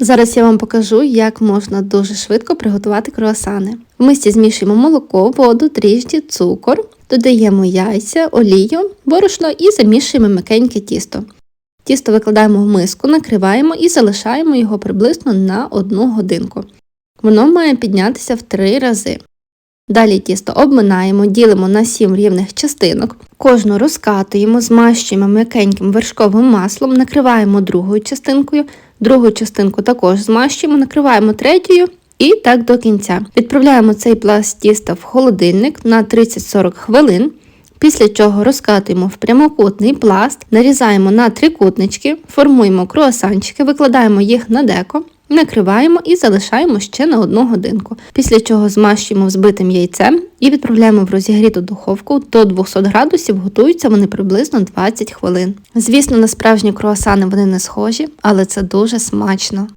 Зараз я вам покажу, як можна дуже швидко приготувати круасани. В мисці змішуємо молоко, воду, дріжджі, цукор, додаємо яйця, олію, борошно і замішуємо м'якеньке тісто. Тісто викладаємо в миску, накриваємо і залишаємо його приблизно на 1 годинку. Воно має піднятися в 3 рази. Далі тісто обминаємо, ділимо на 7 рівних частинок, кожну розкатуємо, змащуємо м'якеньким вершковим маслом, накриваємо другою частинкою, другу частинку також змащуємо, накриваємо третьою і так до кінця. Відправляємо цей пласт тіста в холодильник на 30-40 хвилин. Після чого розкатуємо в прямокутний пласт, нарізаємо на трикутнички, формуємо круасанчики, викладаємо їх на деко, накриваємо і залишаємо ще на одну годинку. Після чого змащуємо взбитим яйцем і відправляємо в розігріту духовку до 200 градусів, готуються вони приблизно 20 хвилин. Звісно, на справжні круасани вони не схожі, але це дуже смачно.